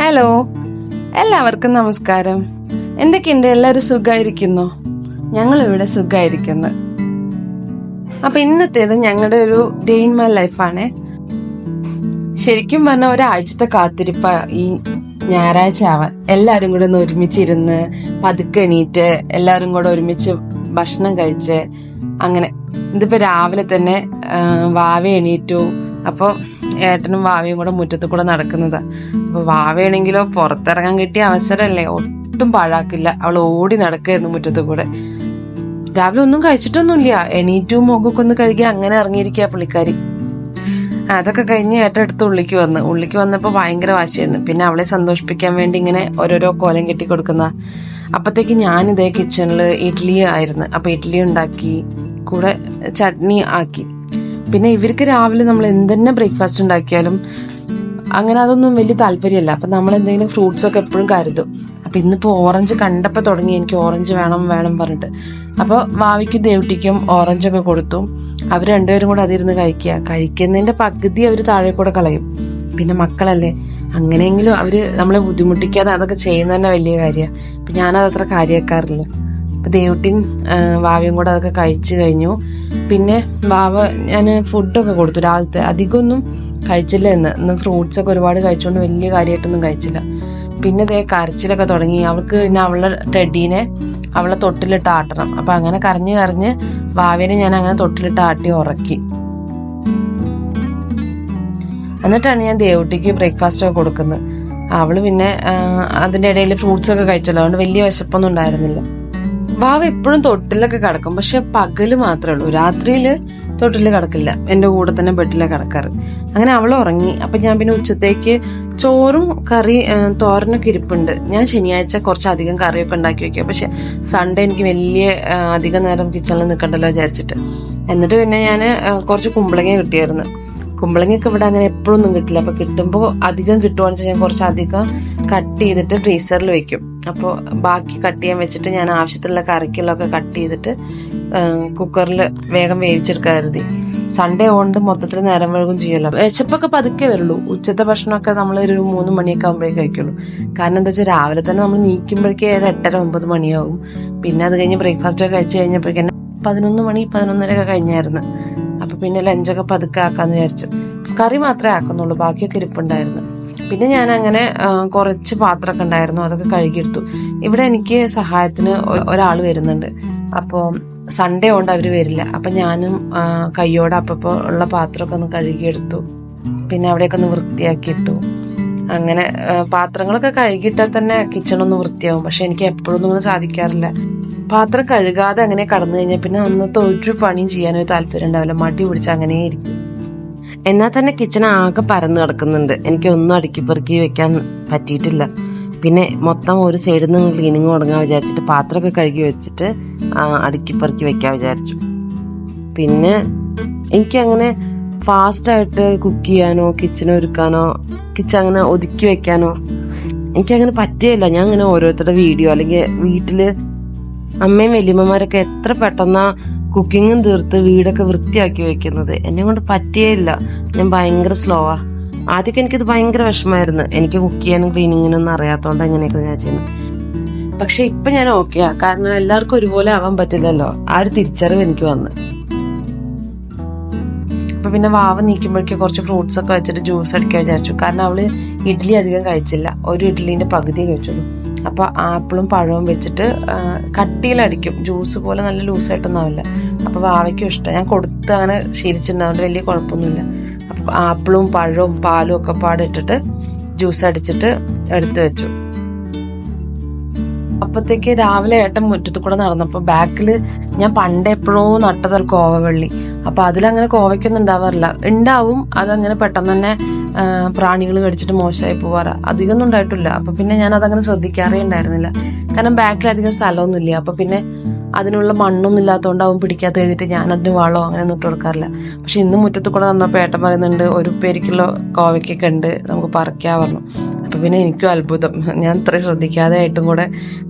Hello എല്ലാവർക്കും നമസ്കാരം. എന്തൊക്കെയുണ്ട്? എല്ലാവരും സുഖമായിരിക്കുന്നു ഞങ്ങളിവിടെ സുഖമായിരിക്കുന്നു അപ്പൊ ഇന്നത്തേത് ഞങ്ങളുടെ ഒരു ഡേ ഇൻ മൈ ലൈഫാണ് ശരിക്കും പറഞ്ഞ ഒരാഴ്ചത്തെ കാത്തിരിപ്പ ഈ ഞായറാഴ്ച ആവാൻ. എല്ലാവരും കൂടെ ഒന്ന് ഒരുമിച്ചിരുന്ന് പതുക്കെ എണീറ്റ് എല്ലാവരും കൂടെ ഒരുമിച്ച് ഭക്ഷണം കഴിച്ച് അങ്ങനെ. ഇതിപ്പോ രാവിലെ തന്നെ വാവ എണീറ്റു. അപ്പോൾ ഏട്ടനും വാവയും കൂടെ മുറ്റത്ത് കൂടെ നടക്കുന്നത്. അപ്പൊ വാവയാണെങ്കിലോ പുറത്തിറങ്ങാൻ കിട്ടിയ അവസരമല്ലേ? ഒട്ടും പാഴാക്കില്ല. അവൾ ഓടി നടക്കായിരുന്നു മുറ്റത്ത് കൂടെ. രാവിലെ ഒന്നും കഴിച്ചിട്ടൊന്നുമില്ല. എണീറ്റും മുഖമൊക്കെ ഒന്ന് കഴുകി അങ്ങനെ ഇറങ്ങിയിരിക്കുക പുള്ളിക്കാരി. അതൊക്കെ കഴിഞ്ഞ് ഏട്ടൻ എടുത്ത് ഉള്ളിക്ക് വന്ന്. ഉള്ളിക്ക് വന്നപ്പോൾ ഭയങ്കര വാശിയായിരുന്നു. പിന്നെ അവളെ സന്തോഷിപ്പിക്കാൻ വേണ്ടി ഇങ്ങനെ ഓരോരോ കോലം കെട്ടി കൊടുക്കുന്ന. അപ്പത്തേക്ക് ഞാനിതേ കിച്ചണിൽ ഇഡ്ഡലി ആയിരുന്നു. അപ്പൊ ഇഡ്ഡലി ഉണ്ടാക്കി കൂടെ ചട്നി ആക്കി. പിന്നെ ഇവർക്ക് രാവിലെ നമ്മൾ എന്തെന്നെ ബ്രേക്ക്ഫാസ്റ്റ് ഉണ്ടാക്കിയാലും അങ്ങനെ അതൊന്നും വലിയ താല്പര്യമല്ല. അപ്പം നമ്മൾ എന്തെങ്കിലും ഫ്രൂട്ട്സ് ഒക്കെ എപ്പോഴും കരുതും. അപ്പം ഇന്നിപ്പോൾ ഓറഞ്ച് കണ്ടപ്പോൾ തുടങ്ങി. എനിക്ക് ഓറഞ്ച് വേണം വേണം പറഞ്ഞിട്ട്. അപ്പോൾ വാവിക്കും ദേവട്ടിക്കും ഓറഞ്ച് ഒക്കെ കൊടുത്തു. അവർ രണ്ടുപേരും കൂടെ അതിരുന്ന് കഴിക്കുക. കഴിക്കുന്നതിന്റെ പകുതി അവർ താഴെ കൂടെ കളയും. പിന്നെ മക്കളല്ലേ? അങ്ങനെയെങ്കിലും അവർ നമ്മളെ ബുദ്ധിമുട്ടിക്കാതെ അതൊക്കെ ചെയ്യുന്നത് തന്നെ വലിയ കാര്യമാണ് അപ്പം ഞാനത് അത്ര കാര്യമാക്കാറില്ല ദേവട്ടിയും വാവയും കൂടെ അതൊക്കെ കഴിച്ചു കഴിഞ്ഞു. പിന്നെ വാവ ഞാൻ ഫുഡൊക്കെ കൊടുത്തു. രാവിലത്തെ അധികമൊന്നും കഴിച്ചില്ല ഇന്ന്. ഇന്ന് ഫ്രൂട്ട്സ് ഒക്കെ ഒരുപാട് കഴിച്ചുകൊണ്ട് വലിയ കാര്യമായിട്ടൊന്നും കഴിച്ചില്ല. പിന്നെ ദേ കരച്ചിലൊക്കെ തുടങ്ങി. അവൾക്ക് പിന്നെ അവളുടെ ടെഡീനെ അവളെ തൊട്ടിലിട്ട് ആട്ടണം. അപ്പം അങ്ങനെ കരഞ്ഞ് കരഞ്ഞ് വാവേനെ ഞാൻ അങ്ങനെ തൊട്ടിലിട്ട് ആട്ടി ഉറക്കി. എന്നിട്ടാണ് ഞാൻ ദേവുട്ടിക്ക് ബ്രേക്ക്ഫാസ്റ്റ് ഒക്കെ കൊടുക്കുന്നത്. അവൾ പിന്നെ അതിന്റെ ഇടയിൽ ഫ്രൂട്ട്സ് ഒക്കെ കഴിച്ചല്ലോ. അതുകൊണ്ട് വലിയ വിശപ്പൊന്നും ഉണ്ടായിരുന്നില്ല. വാവ എപ്പോഴും തൊട്ടിലൊക്കെ കിടക്കും. പക്ഷെ പകൽ മാത്രമേ ഉള്ളൂ. രാത്രിയിൽ തൊട്ടിൽ കിടക്കില്ല. എന്റെ കൂടെ തന്നെ ബെഡിലാണ് കിടക്കാറ്. അങ്ങനെ അവൾ ഉറങ്ങി. അപ്പൊ ഞാൻ പിന്നെ ഉച്ചത്തേക്ക് ചോറും കറി തോരനൊക്കെ ഇരിപ്പുണ്ട്. ഞാൻ ശനിയാഴ്ച കുറച്ചധികം കറിയൊക്കെ ഉണ്ടാക്കി വെക്കുക പക്ഷെ സൺഡേ എനിക്ക് വലിയ അധികം നേരം കിച്ചണിൽ നിൽക്കണ്ടല്ലോ വിചാരിച്ചിട്ട്. എന്നിട്ട് പിന്നെ ഞാൻ കുറച്ച് കുമ്പളങ്ങ കിട്ടിയായിരുന്നു. കുമ്പളങ്ങയൊക്കെ ഇവിടെ അങ്ങനെ എപ്പോഴും ഒന്നും കിട്ടില്ല. അപ്പൊ കിട്ടുമ്പോൾ അധികം കിട്ടുവാണെന്ന് വെച്ചാൽ ഞാൻ കുറച്ച് അധികം കട്ട് ചെയ്തിട്ട് ഫ്രീസറിൽ വെക്കും. അപ്പോൾ ബാക്കി കട്ട് ചെയ്യാൻ വെച്ചിട്ട് ഞാൻ ആവശ്യത്തിലുള്ള കറിക്കുള്ളൊക്കെ കട്ട് ചെയ്തിട്ട് കുക്കറിൽ വേഗം വേവിച്ചെടുക്കാൻ കരുതി. സൺഡേ ഓണ്ട് മൊത്തത്തിൽ നേരം വഴുകും ചെയ്യുമല്ലോ വിശപ്പൊക്കെ പതുക്കെ വരുള്ളൂ. ഉച്ചത്തെ ഭക്ഷണമൊക്കെ നമ്മൾ ഒരു മൂന്ന് മണിയൊക്കെ ആകുമ്പോഴേ കഴിക്കുള്ളൂ. കാരണം എന്താ വെച്ചാൽ രാവിലെ തന്നെ നമ്മൾ നീക്കുമ്പോഴേക്കും ഏഴ് എട്ടര ഒമ്പത് മണിയാവും. പിന്നെ അത് കഴിഞ്ഞ് ബ്രേക്ക്ഫാസ്റ്റ് ഒക്കെ കഴിച്ച് കഴിഞ്ഞപ്പോഴേക്കും പതിനൊന്ന് മണി പതിനൊന്നര ഒക്കെ കഴിഞ്ഞായിരുന്നു. അപ്പൊ പിന്നെ ലഞ്ചൊക്കെ പതുക്കെ ആക്കാന്ന് വിചാരിച്ചു. കറി മാത്രമേ ആക്കുന്നുള്ളൂ ബാക്കിയൊക്കെ ഇരിപ്പുണ്ടായിരുന്നു. പിന്നെ ഞാൻ അങ്ങനെ കുറച്ച് പാത്രമൊക്കെ ഉണ്ടായിരുന്നു അതൊക്കെ കഴുകിയെടുത്തു. ഇവിടെ എനിക്ക് സഹായത്തിന് ഒരാൾ വരുന്നുണ്ട്. അപ്പോൾ സൺഡേ കൊണ്ട് അവർ വരില്ല. അപ്പം ഞാനും കയ്യോടെ അപ്പപ്പോൾ ഉള്ള പാത്രമൊക്കെ ഒന്ന് കഴുകിയെടുത്തു. പിന്നെ അവിടെയൊക്കെ ഒന്ന് വൃത്തിയാക്കിയിട്ടു. അങ്ങനെ പാത്രങ്ങളൊക്കെ കഴുകിയിട്ടാൽ തന്നെ കിച്ചണൊന്ന് വൃത്തിയാവും. പക്ഷെ എനിക്ക് എപ്പോഴൊന്നും അങ്ങനെ സാധിക്കാറില്ല. പാത്രം കഴുകാതെ അങ്ങനെ കടന്നു കഴിഞ്ഞാൽ പിന്നെ അന്നത്തെ ഒരു പണിയും ചെയ്യാനൊരു താല്പര്യം ഉണ്ടാവില്ല. മടി പിടിച്ച് അങ്ങനെ ഇരിക്കും. എന്നാൽ തന്നെ കിച്ചൺ ആകെ പരന്ന് കിടക്കുന്നുണ്ട്. എനിക്ക് ഒന്നും അടുക്കി പെറുക്കി വെക്കാൻ പറ്റിയിട്ടില്ല. പിന്നെ മൊത്തം ഒരു സൈഡിൽ നിന്ന് ക്ലീനിങ് തുടങ്ങാൻ വിചാരിച്ചിട്ട് പാത്രമൊക്കെ കഴുകി വെച്ചിട്ട് അടുക്കി പെറുക്കി വെക്കാൻ വിചാരിച്ചു. പിന്നെ എനിക്കങ്ങനെ ഫാസ്റ്റായിട്ട് കുക്ക് ചെയ്യാനോ കിച്ചൺ ഒരുക്കാനോ കിച്ചൺ അങ്ങനെ ഒതുക്കി വെക്കാനോ എനിക്കങ്ങനെ പറ്റിയല്ല ഞാൻ അങ്ങനെ ഓരോരുത്തരുടെ വീഡിയോ അല്ലെങ്കിൽ വീട്ടിൽ അമ്മയും വലിയമ്മമാരൊക്കെ എത്ര പെട്ടെന്നാ കുക്കിങ്ങും തീർത്ത് വീടൊക്കെ വൃത്തിയാക്കി വെക്കുന്നത്. എന്നെ കൊണ്ട് പറ്റിയേയില്ല. ഞാൻ ഭയങ്കര സ്ലോ ആ. ആദ്യമൊക്കെ എനിക്കിത് ഭയങ്കര വിഷമായിരുന്നു എനിക്ക് കുക്ക് ചെയ്യാനും ക്ലീനിങ്ങിനും ഒന്നും അറിയാത്തതുകൊണ്ട് എങ്ങനെയൊക്കെ ഞാൻ ചെയ്യുന്നത് പക്ഷെ ഇപ്പൊ ഞാൻ ഓക്കെയാ കാരണം എല്ലാവർക്കും ഒരുപോലെ ആവാൻ പറ്റില്ലല്ലോ. ആ ഒരു തിരിച്ചറിവ് എനിക്ക് വന്ന്. അപ്പൊ പിന്നെ വാവ നീക്കുമ്പോഴേക്കും കുറച്ച് ഫ്രൂട്ട്സ് ഒക്കെ വെച്ചിട്ട് ജ്യൂസ് അടിക്കാൻ വിചാരിച്ചു. കാരണം അവൾ ഇഡ്ഡലി അധികം കഴിച്ചില്ല. ഒരു ഇഡ്ഡലിന്റെ പകുതി കഴിച്ചുള്ളൂ. അപ്പൊ ആപ്പിളും പഴവും വെച്ചിട്ട് കട്ടിയിലടിക്കും. ജ്യൂസ് പോലെ നല്ല ലൂസായിട്ടൊന്നും അപ്പോൾ അപ്പൊ വാവയ്ക്കും ഇഷ്ടം. ഞാൻ കൊടുത്ത് അങ്ങനെ ശീലിച്ചിട്ടുണ്ട്. വലിയ കുഴപ്പമൊന്നുമില്ല. അപ്പോൾ ആപ്പിളും പഴവും പാലും ഒക്കെ പാടിട്ടിട്ട് ജ്യൂസ് അടിച്ചിട്ട് എടുത്തു വെച്ചു. അപ്പത്തേക്ക് രാവിലെ ഏട്ടൻ മുറ്റത്ത് കൂടെ നടന്നപ്പോൾ ബാക്കിൽ ഞാൻ പണ്ട് എപ്പോഴോ നട്ടതൊരു കോവവള്ളി. അപ്പൊ അതിലങ്ങനെ കോവയ്ക്കൊന്നും ഉണ്ടാവാറില്ല ഉണ്ടാവും അതങ്ങനെ പെട്ടെന്ന് തന്നെ പ്രാണികൾ കടിച്ചിട്ട് മോശമായി പോവാറ്. അധികം ഒന്നും ഉണ്ടായിട്ടില്ല. അപ്പൊ പിന്നെ ഞാൻ അതങ്ങനെ ശ്രദ്ധിക്കാറേ ഉണ്ടായിരുന്നില്ല കാരണം ബാക്കിൽ അധികം സ്ഥലമൊന്നുമില്ല. അപ്പൊ പിന്നെ അതിനുള്ള മണ്ണൊന്നും ഇല്ലാത്തതുകൊണ്ട് അവൻ പിടിക്കാത്ത എഴുതിയിട്ട് ഞാൻ അതിന് വളമോ അങ്ങനെ ഒന്നും ഇട്ട് കൊടുക്കാറില്ല. പക്ഷെ ഇന്ന് മുറ്റത്ത് കൂടെ വന്നപ്പോൾ ഏട്ടൻ പറയുന്നുണ്ട് ഒരു പേരിക്കുള്ള കോവയ്ക്കൊക്കെ ഉണ്ട് നമുക്ക് പറിക്കാൻ പറഞ്ഞു. അപ്പൊ പിന്നെ എനിക്കും അത്ഭുതം. ഞാൻ ഇത്രയും ശ്രദ്ധിക്കാതെ ആയിട്ടും കൂടെ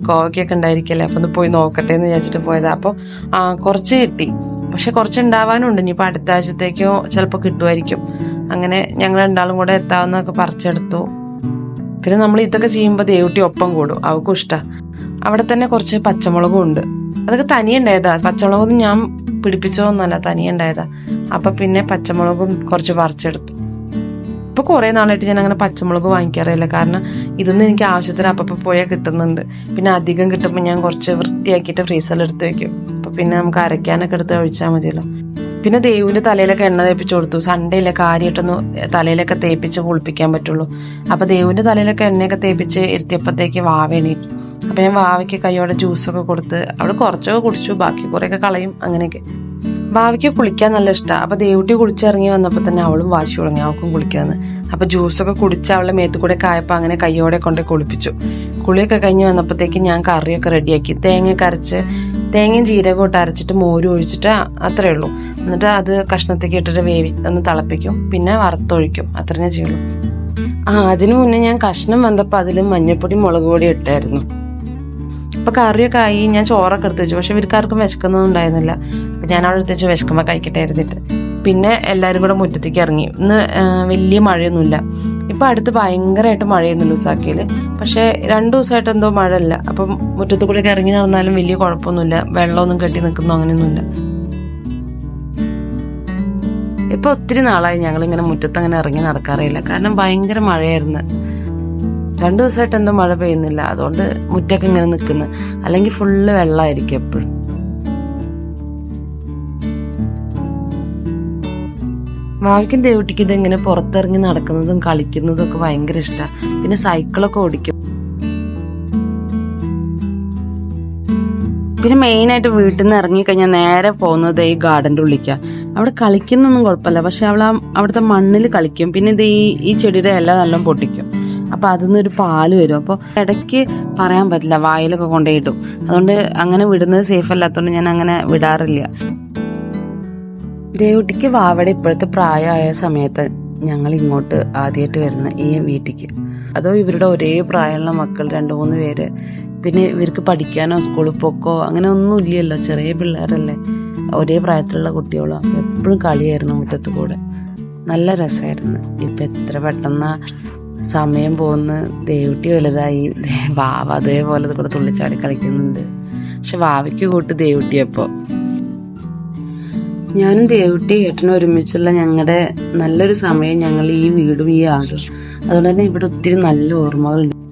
കോവയ്ക്കൊക്കെ ഉണ്ടായിരിക്കല്ലേ അപ്പൊ ഒന്ന് പോയി നോക്കട്ടെ എന്ന് വിചാരിച്ചിട്ട് പോയതാ. അപ്പോൾ കുറച്ച് കിട്ടി. പക്ഷെ കുറച്ച് ഉണ്ടാവാനുണ്ട് ഇനിയിപ്പോൾ അടുത്ത ആഴ്ചത്തേക്കോ ചിലപ്പോൾ കിട്ടുമായിരിക്കും. അങ്ങനെ ഞങ്ങൾ രണ്ടാളും കൂടെ എത്താവുന്നതൊക്കെ പറിച്ചെടുത്തു. പിന്നെ നമ്മൾ ഇതൊക്കെ ചെയ്യുമ്പോൾ ദേവുട്ടി ഒപ്പം കൂടും. അവൾക്കും ഇഷ്ടമാണ് അവിടെ തന്നെ കുറച്ച് പച്ചമുളകും ഉണ്ട്. അതൊക്കെ തനിയുണ്ടായതാ. പച്ചമുളകൊന്നും ഞാൻ പിടിപ്പിച്ചതൊന്നുമല്ല. തനിയുണ്ടായതാ. അപ്പം പിന്നെ പച്ചമുളകും കുറച്ച് പറിച്ചെടുത്തു. ഇപ്പോൾ കുറേ നാളായിട്ട് ഞാൻ അങ്ങനെ പച്ചമുളക് വാങ്ങിക്കാറില്ല കാരണം ഇതൊന്നും എനിക്ക് ആവശ്യത്തിന് അപ്പം പോയാൽ കിട്ടുന്നുണ്ട്. പിന്നെ അധികം കിട്ടുമ്പോൾ ഞാൻ കുറച്ച് വൃത്തിയാക്കിയിട്ട് ഫ്രീസറിൽ എടുത്ത് അപ്പൊ പിന്നെ നമുക്ക് അരയ്ക്കാനൊക്കെ എടുത്ത് ഒഴിച്ചാൽ മതിയല്ലോ. പിന്നെ ദേവിന്റെ തലയിലൊക്കെ എണ്ണ തേപ്പിച്ച് കൊടുത്തു. സൺഡേയിലെ കാര്യമായിട്ടൊന്ന് തലയിലൊക്കെ തേപ്പിച്ച് കുളിപ്പിക്കാൻ പറ്റുള്ളൂ. അപ്പൊ ദേവിന്റെ തലയിലൊക്കെ എണ്ണയൊക്കെ തേപ്പിച്ച് ഇരുത്തിയപ്പോഴത്തേക്ക് വാവ എണീറ്റു. അപ്പൊ ഞാൻ വാവയ്ക്ക് കൈയോടെ ജ്യൂസൊക്കെ കൊടുത്ത് അവിടെ കുറച്ചൊക്കെ കുടിച്ചു. ബാക്കി കുറെയൊക്കെ കളയും അങ്ങനെയൊക്കെ. ഭാവിക്ക് കുളിക്കാൻ നല്ല ഇഷ്ടമാണ് അപ്പൊ ദേവുട്ടി കുളിച്ചിറങ്ങി വന്നപ്പോൾ തന്നെ അവളും വാശി തുടങ്ങി. അവൾക്കും കുളിക്കാന്ന്. അപ്പൊ ജ്യൂസൊക്കെ കുടിച്ച് അവളുടെ മേത്തു കൂടെ കായപ്പോൾ അങ്ങനെ കയ്യോടെ കൊണ്ട് കുളിപ്പിച്ചു. കുളിയൊക്കെ കഴിഞ്ഞ് വന്നപ്പോഴത്തേക്ക് ഞാൻ കറിയൊക്കെ റെഡിയാക്കി തേങ്ങ അരച്ച് തേങ്ങയും ജീരകവും ഇട്ട് അരച്ചിട്ട് മോരും ഒഴിച്ചിട്ട് അത്രേ ഉള്ളൂ. എന്നിട്ട് അത് കഷ്ണത്തേക്ക് ഇട്ടിട്ട് വേവി ഒന്ന് തിളപ്പിക്കും. പിന്നെ വറുത്തൊഴിക്കും. അത്രേ ചെയ്യുള്ളൂ. ആ അതിനു മുന്നേ ഞാൻ കഷ്ണം വന്നപ്പോൾ അതിൽ മഞ്ഞപ്പൊടി മുളക് പൊടി ഇട്ടായിരുന്നു. അപ്പൊ കറിയൊക്കെ ആയി. ഞാൻ ചോറൊക്കെ എടുത്ത് വെച്ചു. പക്ഷെ ഇവർക്കാർക്കും വിശക്കുന്നൊന്നും ഉണ്ടായിരുന്നില്ല. അപ്പൊ ഞാൻ അവിടെ എടുത്ത് വെച്ച് വിശക്കുമ്പോൾ കഴിക്കട്ടെ ഇരുന്നിട്ട് പിന്നെ എല്ലാവരും കൂടെ മുറ്റത്തേക്ക് ഇറങ്ങി. ഇന്ന് വലിയ മഴയൊന്നുമില്ല. ഇപ്പൊ അടുത്ത് ഭയങ്കരമായിട്ട് മഴയൊന്നും ലൂസാക്കിയില്ല പക്ഷെ രണ്ടു ദിവസമായിട്ട് എന്തോ മഴയില്ല. അപ്പം മുറ്റത്ത് കൂടെ ഇറങ്ങി നടന്നാലും വലിയ കുഴപ്പമൊന്നുമില്ല. വെള്ളമൊന്നും കെട്ടി നിൽക്കുന്നോ അങ്ങനെയൊന്നുമില്ല. ഇപ്പൊ ഒത്തിരി നാളായി ഞങ്ങൾ ഇങ്ങനെ മുറ്റത്ത് അങ്ങനെ ഇറങ്ങി നടക്കാറില്ല കാരണം ഭയങ്കര മഴയായിരുന്നു. രണ്ടു ദിവസമായിട്ട് എന്തോ മഴ പെയ്യുന്നില്ല. അതുകൊണ്ട് മുറ്റൊക്കെ ഇങ്ങനെ നിൽക്കുന്നു. അല്ലെങ്കിൽ ഫുള്ള് വെള്ളമായിരിക്കും എപ്പോഴും. ഭാവിക്കും ദേവുട്ടിക്ക് ഇതെങ്ങനെ പുറത്തിറങ്ങി നടക്കുന്നതും കളിക്കുന്നതും ഒക്കെ ഭയങ്കര ഇഷ്ടമാണ് പിന്നെ സൈക്കിളൊക്കെ ഓടിക്കും. പിന്നെ മെയിനായിട്ട് വീട്ടിൽ നിന്ന് ഇറങ്ങിക്കഴിഞ്ഞാൽ നേരെ പോകുന്നത് ഈ ഗാർഡന്റെ ഉള്ളിക്കാണ് അവിടെ കളിക്കുന്നൊന്നും കുഴപ്പമില്ല. പക്ഷെ അവൾ അവിടുത്തെ മണ്ണിൽ കളിക്കും. പിന്നെ ഇത് ഈ ഈ ചെടിയുടെ ഇല നല്ല പൊട്ടിക്കും. അപ്പൊ അതിൽ ഒരു പാൽ വരും. അപ്പോൾ ഇടയ്ക്ക് പറയാൻ പറ്റില്ല വായിലൊക്കെ കൊണ്ടുപോയിട്ടും അതുകൊണ്ട് അങ്ങനെ വിടുന്നത് സേഫ് അല്ലാത്തതുകൊണ്ട് ഞാൻ അങ്ങനെ വിടാറില്ല. ദേവുട്ടിക്ക് വാവയുടെ ഇപ്പോഴത്തെ പ്രായമായ സമയത്ത് ഞങ്ങൾ ഇങ്ങോട്ട് ആദ്യമായിട്ട് വരുന്ന ഈ വീട്ടിക്ക്. അതോ ഇവരുടെ ഒരേ പ്രായമുള്ള മക്കൾ രണ്ട് മൂന്ന് പേര്. പിന്നെ ഇവർക്ക് പഠിക്കാനോ സ്കൂളിൽ പോക്കോ അങ്ങനെ ഒന്നും ഇല്ലല്ലോ. ചെറിയ പിള്ളേരല്ലേ. ഒരേ പ്രായത്തിലുള്ള കുട്ടികളോ എപ്പോഴും കളിയായിരുന്നു മുറ്റത്ത് കൂടെ. നല്ല രസമായിരുന്നു. ഇപ്പൊ എത്ര പെട്ടെന്ന് സമയം പോകുന്ന. ദേവുട്ടി വലുതായി. വാവ അതേപോലെ കൂടെ തുള്ളിച്ചാടി കളിക്കുന്നുണ്ട്. പക്ഷെ വാവയ്ക്ക് കൂട്ട് ദേവുട്ടിയപ്പോ ഞാനും ദേവുട്ടി ഏട്ടനും ഒരുമിച്ചുള്ള ഞങ്ങളുടെ നല്ലൊരു സമയം ഞങ്ങൾ ഈ വീടും ഈ ആടും അതുകൊണ്ട് തന്നെ ഇവിടെ ഒത്തിരി നല്ല ഓർമ്മകളുണ്ട്.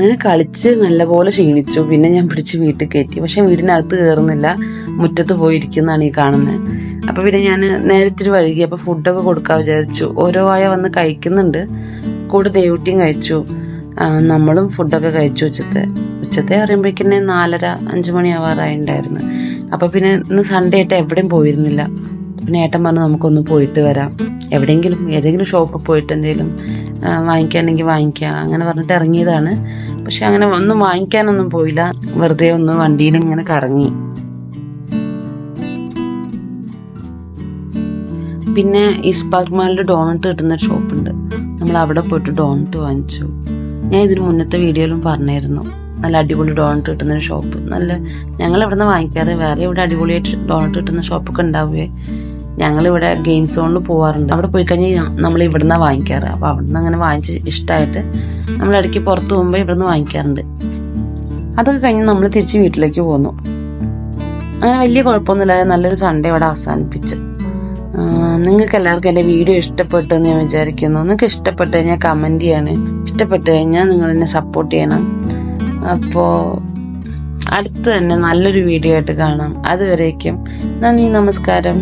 അങ്ങനെ കളിച്ച് നല്ലപോലെ ക്ഷീണിച്ചു. പിന്നെ ഞാൻ പിടിച്ച് വീട്ടിൽ കയറ്റി. പക്ഷെ വീടിനകത്ത് കയറുന്നില്ല മുറ്റത്ത് പോയിരിക്കുന്നതാണ് ഈ കാണുന്നത് അപ്പോൾ പിന്നെ ഞാൻ നേരത്തിരി വഴുകി. അപ്പോൾ ഫുഡൊക്കെ കൊടുക്കാൻ വിചാരിച്ചു. ഓരോ വായ വന്ന് കഴിക്കുന്നുണ്ട്. കൂടെ ദേവൂട്ടിയും കഴിച്ചു. നമ്മളും ഫുഡൊക്കെ കഴിച്ചു ഉച്ചത്തെ. ഉച്ചത്തെ അറിയുമ്പോഴേക്കന്നെ നാലര അഞ്ചു മണി ആവാറായിണ്ടായിരുന്നു അപ്പോൾ പിന്നെ ഇന്ന് സൺഡേ ആയിട്ട് എവിടെയും പോയിരുന്നില്ല. പിന്നെ ഏട്ടൻ പറഞ്ഞു നമുക്കൊന്ന് പോയിട്ട് വരാം. എവിടെയെങ്കിലും ഏതെങ്കിലും ഷോപ്പിൽ പോയിട്ട് എന്തെങ്കിലും വാങ്ങിക്കുകയാണെങ്കിൽ വാങ്ങിക്കുക അങ്ങനെ പറഞ്ഞിട്ട് ഇറങ്ങിയതാണ്. പക്ഷെ അങ്ങനെ ഒന്നും വാങ്ങിക്കാനൊന്നും പോയില്ല. വെറുതെ ഒന്ന് വണ്ടിയിൽ ഇങ്ങനെ കറങ്ങി. പിന്നെ ഈ സ്പാർക്ക് മാളിൽ ഡോണറ്റ് കിട്ടുന്ന ഷോപ്പുണ്ട് നമ്മൾ അവിടെ പോയിട്ട് ഡോണറ്റ് വാങ്ങിച്ചു. ഞാൻ ഇതിന് മുന്നത്തെ വീഡിയോയിലും പറഞ്ഞായിരുന്നു. നല്ല അടിപൊളി ഡോണറ്റ് കിട്ടുന്ന ഷോപ്പ് നല്ല ഞങ്ങൾ ഇവിടെ നിന്ന് വാങ്ങിക്കാറ്. വേറെ ഇവിടെ അടിപൊളിയായിട്ട് ഡോണറ്റ് കിട്ടുന്ന ഷോപ്പൊക്കെ ഉണ്ടാവുകയെ ഞങ്ങളിവിടെ ഗെയിം സോണിൽ പോവാറുണ്ട്. അവിടെ പോയി കഴിഞ്ഞാൽ നമ്മൾ ഇവിടെ നിന്നാണ് വാങ്ങിക്കാറ്. അപ്പോൾ അവിടെ നിന്ന് അങ്ങനെ വാങ്ങിച്ച് ഇഷ്ടമായിട്ട് നമ്മൾ ഇടയ്ക്ക് പുറത്ത് പോകുമ്പോൾ ഇവിടെ നിന്ന് വാങ്ങിക്കാറുണ്ട്. അതൊക്കെ കഴിഞ്ഞ് നമ്മൾ തിരിച്ച് വീട്ടിലേക്ക് പോന്നു. അങ്ങനെ വലിയ കുഴപ്പമൊന്നുമില്ലാതെ നല്ലൊരു സൺഡേ ഇവിടെ അവസാനിപ്പിച്ചു. നിങ്ങൾക്ക് എല്ലാവർക്കും എന്റെ വീഡിയോ ഇഷ്ടപ്പെട്ടു എന്ന് ഞാൻ വിചാരിക്കുന്നു. നിങ്ങൾക്ക് ഇഷ്ടപ്പെട്ട് കഴിഞ്ഞാൽ കമന്റ് ചെയ്യണം. ഇഷ്ടപ്പെട്ട് കഴിഞ്ഞാൽ നിങ്ങൾ എന്നെ സപ്പോർട്ട് ചെയ്യണം. അപ്പോൾ അടുത്ത് തന്നെ നല്ലൊരു വീഡിയോ ആയിട്ട് കാണാം. അതുവരേക്കും നന്ദി നമസ്കാരം.